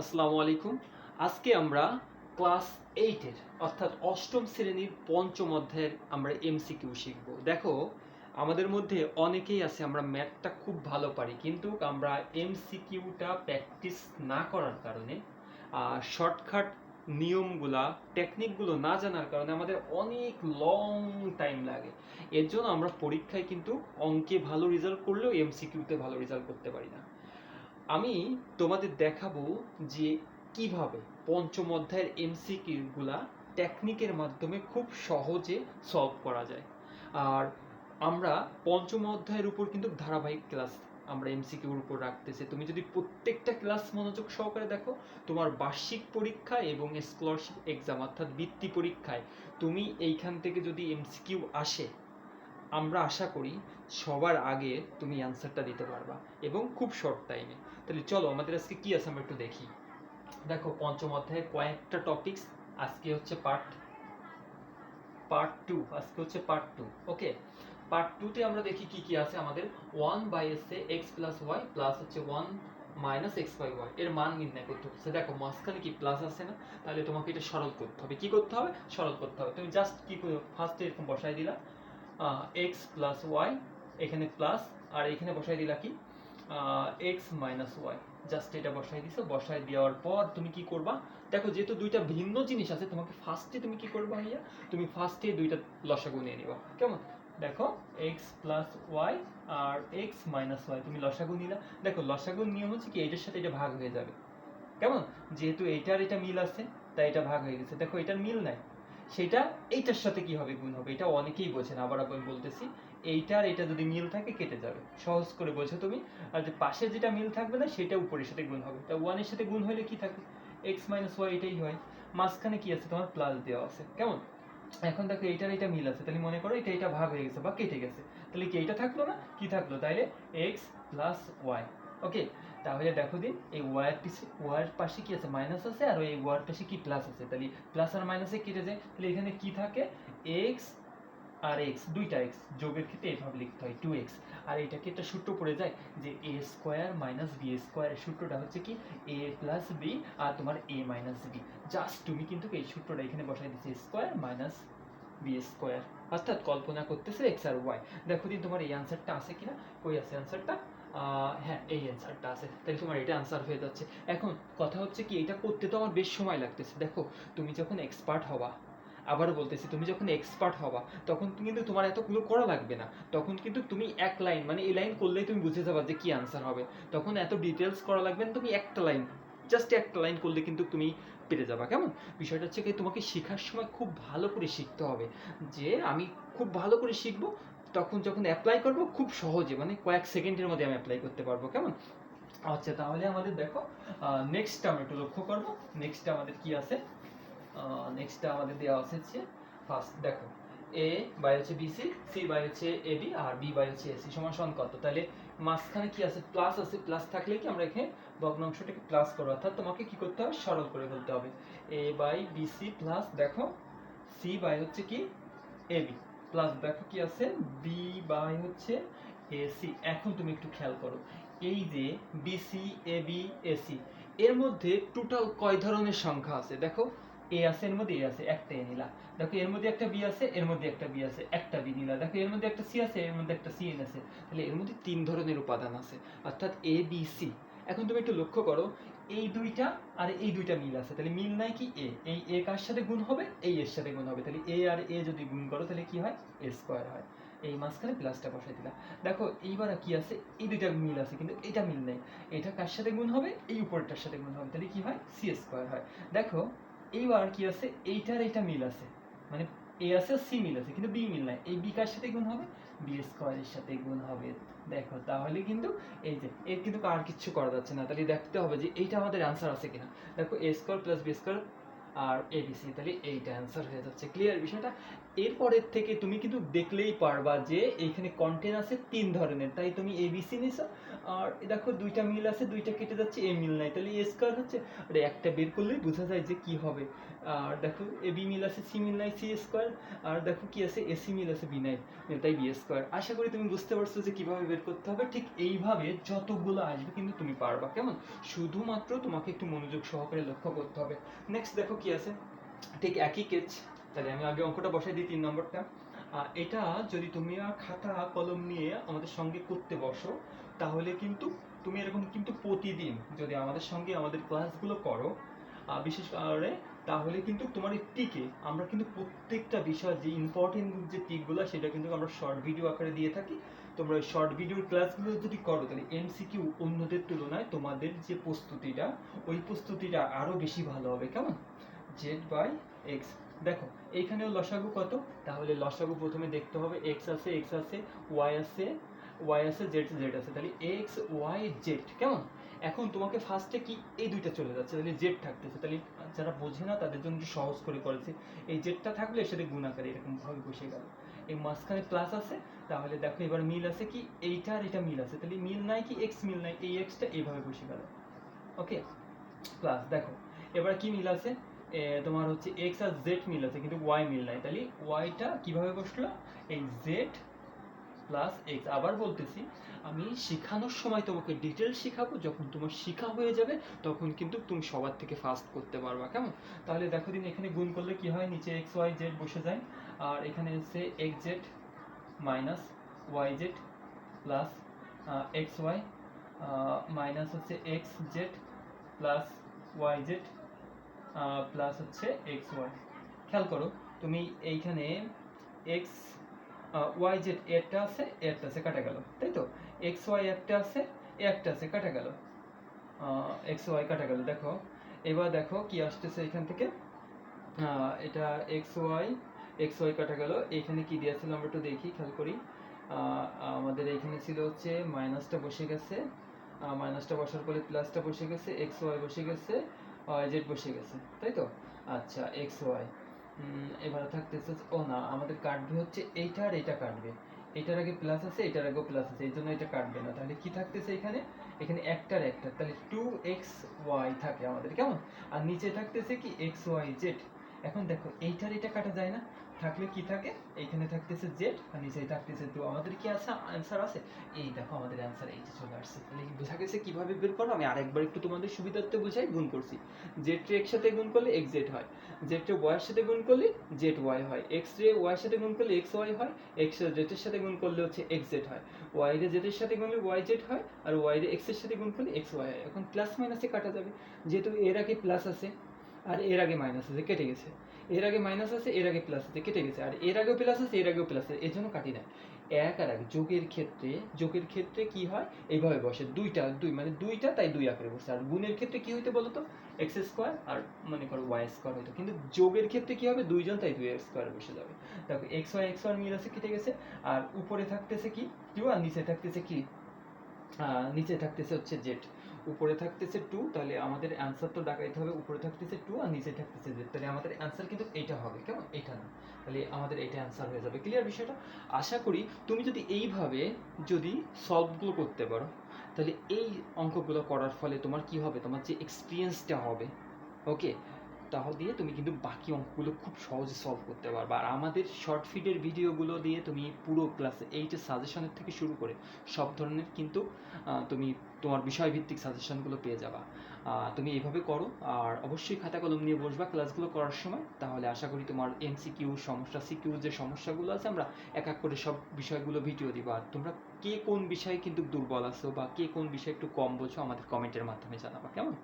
আসসালামু আলাইকুম। আজকে আমরা ক্লাস এইটের অর্থাৎ অষ্টম শ্রেণির পঞ্চম অধ্যায়ের আমরা এমসিকিউ শিখব। দেখো, আমাদের মধ্যে অনেকেই আছে, আমরা ম্যাথটা খুব ভালো পারি, কিন্তু আমরা এমসিকিউটা প্র্যাকটিস না করার কারণে শর্টকাট নিয়মগুলা টেকনিকগুলো না জানার কারণে আমাদের অনেক লং টাইম লাগে। এর জন্য আমরা পরীক্ষায় কিন্তু অঙ্কে ভালো রেজাল্ট করলেও এমসিকিউতে ভালো রেজাল্ট করতে পারি না। আমি তোমাদের দেখাবো যে কীভাবে পঞ্চম অধ্যায়ের এমসিকিউগুলা টেকনিকের মাধ্যমে খুব সহজে সলভ করা যায়। আর আমরা পঞ্চম অধ্যায়ের উপর কিন্তু ধারাবাহিক ক্লাস আমরা এমসিকিউর উপর রাখতেছি। তুমি যদি প্রত্যেকটা ক্লাস মনোযোগ সহকারে দেখো, তোমার বার্ষিক পরীক্ষা এবং স্কলারশিপ এক্সাম অর্থাৎ বৃত্তি পরীক্ষায় তুমি এইখান থেকে যদি এমসিকিউ আসে আমরা আশা করি সবার আগে তুমি অ্যান্সারটা দিতে পারবা এবং খুব শর্ট টাইমে তাহলে চলো আমাদের আজকে কি আছে আমরা একটু দেখি। দেখো পঞ্চম অধ্যায়ে কয়েকটা টপিকস আজকে হচ্ছে পার্ট পার্ট টু আজকে হচ্ছে পার্ট টু ওকে পার্ট টুতে আমরা দেখি কি কি আছে আমাদের। One by S A X plus Y plus হচ্ছে one minus X by Y এর মান নির্ণয় করতে হচ্ছে দেখো মাঝখানে কি প্লাস আছে না, তাহলে তোমাকে এটা সরল করতে হবে। কি করতে হবে? সরল করতে হবে। তুমি জাস্ট কি ফার্স্টে এরকম বসাই দিলা। এক্স প্লাস ওয়াই এখানে প্লাস আর এখানে বসাই দিলা কি? এক্স মাইনাস ওয়াই জাস্ট এটা বসাই দিছো, বসাই দেওয়ার পর তুমি কি করবা? দেখো, যেহেতু দুইটা ভিন্ন জিনিস আছে, তোমাকে ফার্স্টে তুমি কি করবা ভাইয়া? তুমি ফার্স্টে দুইটা লসাগু নিয়ে নিবা। কেমন? দেখো এক্স প্লাস ওয়াই আর এক্স মাইনাস ওয়াই তুমি লসাগু নিলা। দেখো, লসাগুর নিয়ম হচ্ছে কি, এটার সাথে এটা ভাগ হয়ে যাবে। কেমন? যেহেতু এইটার এটা মিল আছে, তাই এটা ভাগ হয়ে গেছে। দেখো, এটার মিল নাই। সেটা এইটার সাথে কি হবে গুণ হবে? এটা অনেকেই বোঝেন, আবার আবার বলতেছি। এইটার এটা যদি মিল থাকে, কেটে যাবে। সহজ করে বোঝো তুমি। আর যে পাশে যেটা মিল থাকবে না, সেটা উপরের সাথে গুণ হবে। তা ওয়ানের সাথে গুণ হলে কি থাকে? এক্স মাইনাস ওয়াই এটাই হয়। মাঝখানে কি আছে? তোমার প্লাস দেওয়া আছে। কেমন? এখন দেখো এইটার এটা মিল আছে। তাহলে মনে করো এটা এটা ভাগ হয়ে গেছে বা কেটে গেছে। তাহলে কি এইটা থাকল না? কি থাকল? তাইলে এক্স প্লাস ওয়াই ওকে তাহলে দেখো দিন, এই ওয়ার পিছে ওয়ার পাশে কি আছে? মাইনাস আছে, আর এই ওয়ার পাশে কি প্লাস আছে? তাহলে প্লাস আর মাইনাসে কেটে যায়। তাহলে এখানে কি থাকে? এক্স আর এক্স দুইটা এক্স যোগের ক্ষেত্রে এইভাবে লিখতে হয় টু এক্স আর এটাকে একটা সূত্র পড়ে যায় যে এ স্কোয়ার মাইনাস বি স্কোয়ারের সূত্রটা হচ্ছে কি? এ প্লাস বি আর তোমার এ মাইনাস বি জাস্ট তুমি কিন্তু এই সূত্রটা এখানে বসাই দিচ্ছি স্কোয়ার মাইনাস বি স্কোয়ার অর্থাৎ কল্পনা করতেছে এক্স আর ওয়াই দেখো দিন তোমার এই অ্যান্সারটা আছে কিনা? কই আছে অ্যান্সারটা হ্যাঁ এই অ্যান্সারটা আছে। তাহলে তোমার এটা অ্যান্সার হয়ে যাচ্ছে। এখন কথা হচ্ছে কি, এটা করতে তো আমার বেশ সময় লাগতেছে। দেখো, তুমি যখন এক্সপার্ট হবা, আবারও বলতেছি, তুমি যখন এক্সপার্ট হবা, তখন কিন্তু তোমার এতগুলো করা লাগবে না। তখন কিন্তু তুমি এক লাইন মানে এই লাইন করলেই তুমি বুঝে যাবা যে কি আনসার হবে। তখন এত ডিটেলস করা লাগবে না, তুমি একটা লাইন জাস্ট একটা লাইন করলে কিন্তু তুমি পেরে যাবা। কেমন? বিষয়টা হচ্ছে কি, তোমাকে শেখার সময় খুব ভালো করে শিখতে হবে। যে আমি খুব ভালো করে শিখব তখন যখন অ্যাপ্লাই করব, খুব সহজে মানে কয়েক সেকেন্ডের মধ্যে আমি অ্যাপ্লাই করতে পারব, কেমন? আচ্ছা তাহলে আমাদের দেখো নেক্সট আমরা একটু লক্ষ্য করব নেক্সট আমাদের কি আছে? নেক্সট আমাদের দেওয়া আছে হচ্ছে ফার্স্ট দেখো এ বাই হচ্ছে বিসি সি বাই হচ্ছে এবি আর বি বাই হচ্ছে এসি সমান সমান কত? তাহলে মাঝখানে কি আছে? প্লাস আছে প্লাস থাকলে কি আমরা এখানে ভগ্নাংশটাকে প্লাস করব, অর্থাৎ তোমাকে কি করতে হবে? সরল করে ফেলতে হবে। এ বাই বিসি প্লাস দেখো সি বাই হচ্ছে কি? এবি প্লাস দেখো কি আছে? বি বাই হচ্ছে এসি এখন তুমি একটু খেয়াল করো। এই যে বিসি এবি এসি এর মধ্যে টোটাল কয় ধরনের সংখ্যা আছে? দেখো এ আছে, এর মধ্যে এ আছে, একটা এ নিলা। দেখো, এর মধ্যে একটা বি আছে, এর মধ্যে একটা বি আছে, একটা বি নিলা। দেখো, এর মধ্যে একটা সি আছে, এর মধ্যে একটা সি এন আছে। তাহলে এর মধ্যে তিন ধরনের উপাদান আছে, অর্থাৎ এ বি সি এখন তুমি একটু লক্ষ্য করো এই দুইটা আর এই দুইটা মিল আছে। তাহলে মিল নাই কি? এ এই এ কার সাথে গুণ হবে? এই এর সাথে গুণ হবে। তাহলে এ আর এ যদি গুণ করো, তাহলে কি হয়? এ স্কোয়ার হয়। এই মাঝখানে প্লাসটা বসাই দিলাম। দেখো, এইবার কি আছে? এই দুইটা মিল আছে, কিন্তু এটা মিল নেই। এটা কার সাথে গুণ হবে? এই উপরটার সাথে গুণ হবে। তাহলে কি হয়? সি স্কোয়ার হয়। দেখো, এইবার কি আছে? এইটার এটা মিল আছে। মানে এ আছে সি মিল আছে, কিন্তু বি মিল নাই। এই বি কার সাথে গুণ হবে? বি স্কোয়ারের সাথে গুণ হবে। দেখো, তাহলে কিন্তু এই যে, এর কিন্তু আর কিচ্ছু করা যাচ্ছে না। তাহলে দেখতে হবে যে এইটা আমাদের অ্যান্সার আছে কিনা। দেখো A square plus B square R ABC তাহলে এইটা অ্যান্সার হয়ে যাচ্ছে। ক্লিয়ার বিষয়টা? এরপরের থেকে তুমি কিন্তু দেখলেই পারবা যে এইখানে কন্টেন্ট আছে তিন ধরনের। তাই তুমি এবিসি নিছো। আর দেখো, দুইটা মিল আছে, দুইটা কেটে যাচ্ছে এ মিল নাই। তাহলে এ স্কোয়ার হচ্ছে। একটা বের করলেই বোঝা যায় যে কি হবে। আর দেখো এ বি মিল আছে সি মিল নাই সি স্কোয়ার আর দেখো কি আছে এসি মিল আছে বি নাই তাই বি স্কোয়ার আশা করি তুমি বুঝতে পারছ যে কীভাবে বের করতে হবে, ঠিক এইভাবে যতগুলো আসবে কিন্তু তুমি পারবা, কেমন? শুধুমাত্র তোমাকে একটু মনোযোগ সহকারে লক্ষ্য করতে হবে। নেক্সট দেখো কি আছে, ঠিক একই কেচ তাহলে আমি আগে অঙ্কটা বসাই দিই তিন নম্বরটা। এটা যদি তুমি আর খাতা, কলম নিয়ে আমাদের সঙ্গে করতে বসো, তাহলে কিন্তু তুমি এরকম কিন্তু প্রতিদিন যদি আমাদের সঙ্গে আমাদের ক্লাসগুলো করো বিশেষ করে তাহলে কিন্তু তোমার এই টিকে আমরা কিন্তু প্রত্যেকটা বিষয় যে ইম্পর্টেন্ট যে টিকগুলো সেটা কিন্তু আমরা শর্ট ভিডিও আকারে দিয়ে থাকি। তোমরা ওই শর্ট ভিডিওর ক্লাসগুলো যদি করো, তাহলে এমসিকিউ অন্যদের তুলনায় তোমাদের যে প্রস্তুতিটা, ওই প্রস্তুতিটা আরও বেশি ভালো হবে। কেমন? জেড বাই এক্স দেখো, এইখানেও লসাগু কত? তাহলে লসাগু প্রথমে দেখতে হবে এক্স আছে এক্স আছে ওয়াই আছে ওয়াই আছে জেড জেড আছে। তাহলে এক্স ওয়াই জেড কেমন? এখন তোমাকে ফার্স্টে কি এই দুইটা চলে যাচ্ছে? তাহলে জেড থাকতেছে। তাহলে যারা বোঝে না, তাদের জন্য সহজ করে করেছে এই জেডটা থাকলে সাথে গুণ আকারে এরকম ভাবে বসে গেল। এই মাঝখানে প্লাস আছে, তাহলে দেখো এবার মিল আছে কি? এইটা আর এটা মিল আছে। তাহলে মিল নাই কি? এক্স মিল নাই। এই এক্সটা এইভাবে বসে গেল। ওকে প্লাস দেখো, এবার কি মিল আছে? তোমার হচ্ছে এক্স আর জেড মিল আছে, কিন্তু ওয়াই মিল নাই। তাহলে ওয়াইটা কীভাবে বসল? এই জেড প্লাস এক্স আবার বলতেছি, আমি শেখানোর সময় তোমাকে ডিটেল শেখাবো, যখন তোমার শেখা হয়ে যাবে, তখন কিন্তু তুমি সবার থেকে ফাস্ট করতে পারবা, কেমন? তাহলে দেখো দিন এখানে গুণ করলে কি হয়? নিচে এক্স ওয়াই জেড বসে যায়, আর এখানে হচ্ছে X Z minus Y Z plus X Y minus হচ্ছে X Z plus Y Z plus হচ্ছে এক্স ওয়াই খেয়াল করো, তুমি এইখানে এক্স ওয়াই জেড একটা আছে একটা আছে, কাটা গেল। তাই তো? এক্স ওয়াই একটা আছে একটা আছে, কাটা গেল। এক্স ওয়াই কাটা গেল। দেখো, এবার দেখো কি আসতেছে এখান থেকে। এটা এক্স ওয়াই এক্স ওয়াই কাটা গেল। এখানে কি দিয়েছিল আমরা একটু দেখি, খেয়াল করি। আমাদের এখানে ছিল হচ্ছে মাইনাসটা বসে গেছে। মাইনাসটা বসার পরে প্লাসটা বসে গেছে এক্স ওয়াই বসে গেছে জেড বসে গেছে। তাই তো? আচ্ছা এক্স ওয়াই এবার থাকতেছে, ও না, আমাদের কাটবে হচ্ছে এইটা আর এইটা কাটবে। এটার আগে প্লাস আছে এটার আগেও প্লাস আছে এই জন্য এটা কাটবে না। তাহলে কি থাকতেছে এখানে? এখানে একটার একটা, তাহলে টু এক্স ওয়াই থাকে আমাদের, কেমন? আর নিচে থাকতেছে কি? এক্স ওয়াই জেড এখন দেখো, এইটার এটা কাটা যায় না। থাকলে কি থাকে? এইখানে থাকতেছে জেড আর নিচে থাকতেছে টু আমাদের কি আছে? অ্যান্সার আছে? এই দেখো, আমাদের অ্যান্সার এই যে চলে আসছে। তাহলে বোঝা গেছে কীভাবে বের করো আমি আরেকবার একটু তোমাদের সুবিধার্থে বুঝাই, গুণ করছি। জেড রে এর সাথে গুণ করলে এক্স জেড হয়। জেড রে ওয়াই এর সাথে গুণ করলে জেড ওয়াই হয়। এক্স রে ওয়াই এর সাথে গুণ করলে এক্স ওয়াই হয়। এক্স জেড এর সাথে গুণ করলে হচ্ছে এক্স জেড হয়। ওয়াই রে জেড এর সাথে গুণলে ওয়াই জেড হয়, আর ওয়াই রে এক্সের সাথে গুণ করলে এক্স ওয়াই হয়। এখন প্লাস মাইনাসে কাটা যাবে। যেহেতু এর আগে প্লাস আছে, আর এর আগে মাইনাস আছে, কেটে গেছে। এর আগে মাইনাস আছে, এর আগে প্লাস আছে, কেটে গেছে। আর এর আগেও প্লাস আছে, এর আগেও প্লাস আছে এর জন্য কাটি না এক আর এক, যোগের ক্ষেত্রে যোগের ক্ষেত্রে কি হয়? এইভাবে বসে। দুইটা, দুই মানে দুইটা তাই দুই আকারে বসে। আর গুণের ক্ষেত্রে কি হইতে বলতো? এক্স স্কোয়ার আর মনে করো ওয়াই স্কোয়ার হইতো। কিন্তু যোগের ক্ষেত্রে কি হবে? দুইজন তাই দুই স্কোয়ার বসে যাবে। দেখো এক্স ওয়াই এক্স ওয়াই মিল আছে, কেটে গেছে। আর উপরে থাকতেছে কি? কিউ আর নিচে থাকতেছে কি? নিচে থাকতেছে হচ্ছে জেড উপরে থাকতেছে টু তাহলে আমাদের অ্যান্সার তো ডাকাইতে হবে। উপরে থাকতেছে টু আর নিচে থাকতেছে জেড তাহলে আমাদের অ্যান্সার কিন্তু এইটা হবে, কেমন? এইটা না। তাহলে আমাদের এইটা অ্যান্সার হয়ে যাবে। ক্লিয়ার বিষয়টা? আশা করি তুমি যদি এইভাবে যদি সলভগুলো করতে পারো, তাহলে এই অঙ্কগুলো করার ফলে তোমার কি হবে? তোমার যে এক্সপিরিয়েন্সটা হবে ওকে তাহলে দিয়ে তুমি কিন্তু বাকি অঙ্কগুলো খুব সহজে সলভ করতে পারবে। আর আমাদের শর্ট ফিডের ভিডিওগুলো দিয়ে তুমি পুরো ক্লাসে এইটের সাজেশনের থেকে শুরু করে সব ধরনের কিন্তু তুমি তোমার বিষয়ভিত্তিক সাজেশনগুলো পেয়ে যাবা। তুমি এইভাবে করো আর অবশ্যই খাতা কলম নিয়ে বসবা ক্লাসগুলো করার সময়। তাহলে আশা করি তোমার এমসিকিউ সমস্যা সিকিউ যে সমস্যাগুলো আছে, আমরা এক এক করে সব বিষয়গুলো ভিডিও দিবা। আর তোমরা কে কোন বিষয়ে কিন্তু দুর্বল আছো বা কে কোন বিষয়ে একটু কম বোঝো আমাদের কমেন্টের মাধ্যমে জানাবা, কেমন?